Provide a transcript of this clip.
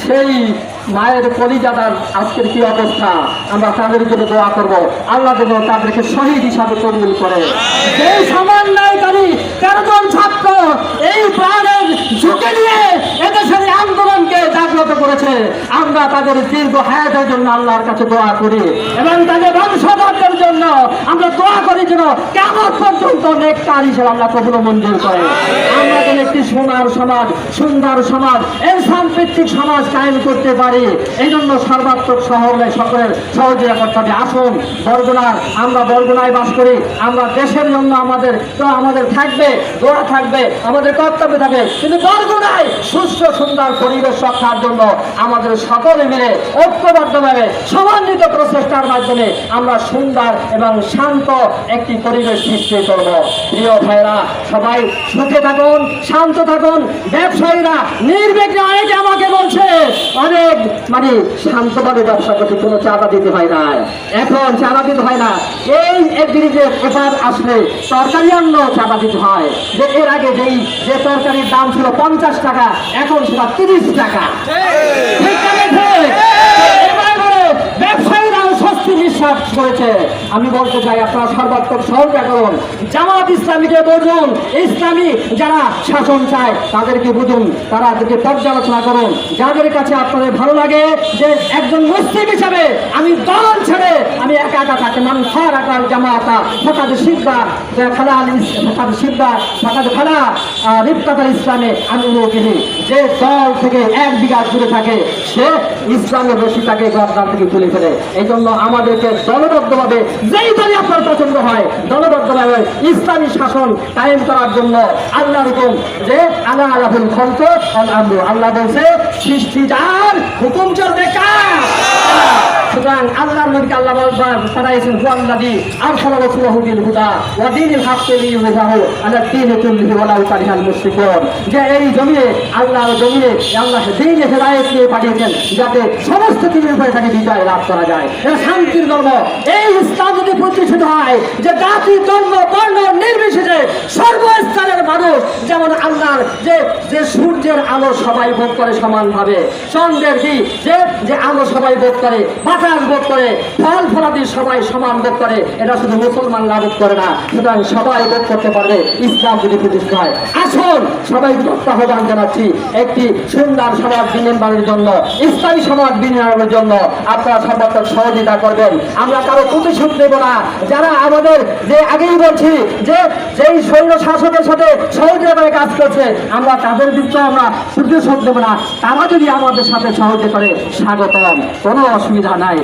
সেই মায়ের পরিজাদার আজকের কি অবস্থা? আমরা তাদের জন্য দোয়া করব। আল্লাহ তাদেরকে শহীদ হিসাবে কবুল করে। সেই তেরো জন ছাত্র এই প্রাণের ঝুঁকে নিয়ে এদেশের এই আন্দোলনকে জাগ্রত করেছে আমরা তাদের দীর্ঘ হায়াতের জন্য আল্লাহর কাছে দোয়া করি এবং তাদের বংশধরদের জন্য আমরা দোয়া করি যেন কেমন পর্যন্ত নেককার হিসেবে আমরা কখনো মঞ্জুর করে। আমরা যেন একটি সোনার সমাজ, সুন্দর সমাজ এই সাম্প্রতিক সমাজ কায়েম করতে পারি। এই জন্য সর্বাত্মক শহরে সকলের সহযোগিতা করতে হবে। আসুন, বরগুনার, আমরা বরগুনায় বাস করি। আমরা দেশের জন্য আমাদের, তো আমাদের থাকবে, দোয়া থাকবে, আমাদের কর্তব্য থাকবে। কিন্তু বরগুনায় সুস্থ, সুন্দর পরিবেশ রক্ষার জন্য আমাদের সকলে মিলে ঐক্যবদ্ধভাবে সমন্বিত প্রচেষ্টার মাধ্যমে আমরা সুন্দর এবং শান্ত একটি পরিবেশ সৃষ্টি করব। প্রিয় ভাইরা সবাই সুখে থাকুন, শান্ত থাকুন। ব্যবসায়ীরা, নির্বিঘ্নে অনেকে আমাকে বলছে, অনেক মানে শান্তভাবে ব্যবসা করতে কোনো চাঁদা দিতে হয় না। এখন চাঁদা দিতে হয় না। এই একদিন যে এবার আসলে তরকারি আনল চাঁদা দিতে হয়। যে এর আগে যেই, যে তরকারির দাম ছিল পঞ্চাশ টাকা, এখন সেটা তিরিশ টাকা। থেকে স্বস্তি নিঃশ্বাস করেছে। আমি বলতে চাই, আপনারা সর্বাত্মক সহযোগিতা করুন। জামাত ইসলামীকে বুঝুন। ইসলামী যারা শাসন চায়, তাদেরকে বুঝুন। তারা তাদেরকে পর্যালোচনা করুন। যাদের কাছে আপনাদের ভালো লাগে যে একজন মুসলিম হিসাবে আমি দল ছেড়ে আমি একা একা থাকি মানুষ সার আকার জামাতা, ফকাদ সিদ্ধা খালা ফকাদ সিদ্ধা ফকাদ খালা রিফতার ইসলামে আমি উনি যে দল থেকে এক বিঘা দূরে থাকে, সে ইসলামের রশিটাকে গর্দান থেকে তুলে ফেলে। এই জন্য আমাদেরকে দলবদ্ধভাবে, যেই দলই আপনার পছন্দ হয়, দলবদ্ধভাবে ইসলামী শাসন কায়েম করার জন্য আল্লাহ হুকুম যে আল্লাহ আল্লাহুল খন্ত আল্লাহ বলছে সৃষ্টি যার হুকুম চলবে কার? সুতরাং আল্লাহর নবীকে আল্লাহ পাঠাইছেন হুয়াল্লাদি আর সারা রাসূলুহু বিল হুদা ওয়া দীনিল হাক্কি লিইয়ুযহিরাহু আলা দীনি কুল্লিহি ওয়া লাউ কারিহাল মুশরিকুন। যে এই জমিনে, আল্লাহর জমিনে আল্লাহ দীনে হেদায়েত নিয়ে পাঠিয়েছেন, যাতে সমস্ত দিনের উপরে তাকে বিজয় লাভ করা যায়। এটা শান্তির ধর্ম, এই ইসলাম যদি প্রতিষ্ঠিত হয়, যে জাতি, ধর্ম, বর্ণ, নির্বিশেষে সর্বস্তরের মানুষ যেমন আল্লাহর যে যে সূর্যের আলো সবাই ভোগ করে সমানভাবে, চন্দ্রের কি যে যে আলো সবাই ভোগ করে, বাতাস ভোগ করে, ফল ফলাদি সবাই সমান ভোগ করে, এটা শুধু মুসলমানরা ভোগ করে না, সুতরাং সবাই ভোগ করতে পারবে ইসলাম যদি প্রতিষ্ঠা হয়। আসুন, সবাই আহ্বান জানাচ্ছি, একটি সুন্দর সমাজ বিনির্মাণের জন্য, স্থায়ী সমাজ বিনির্মাণের জন্য আপনারা সর্বাত্মক সহযোগিতা করবেন। আমরা কারও প্রতিশোধ নেব না। যারা আমাদের যে আগেই বলছি, যে, যেই সৈন্য শাসকের সাথে সহযোগিতায় কাজ করছে, আমরা তাদের দিকটাও আমরা প্রতিশোধ দেবো না। তারা যদি আমাদের সাথে সহযোগিতা করে, স্বাগতম। কোনো অসুবিধা নাই।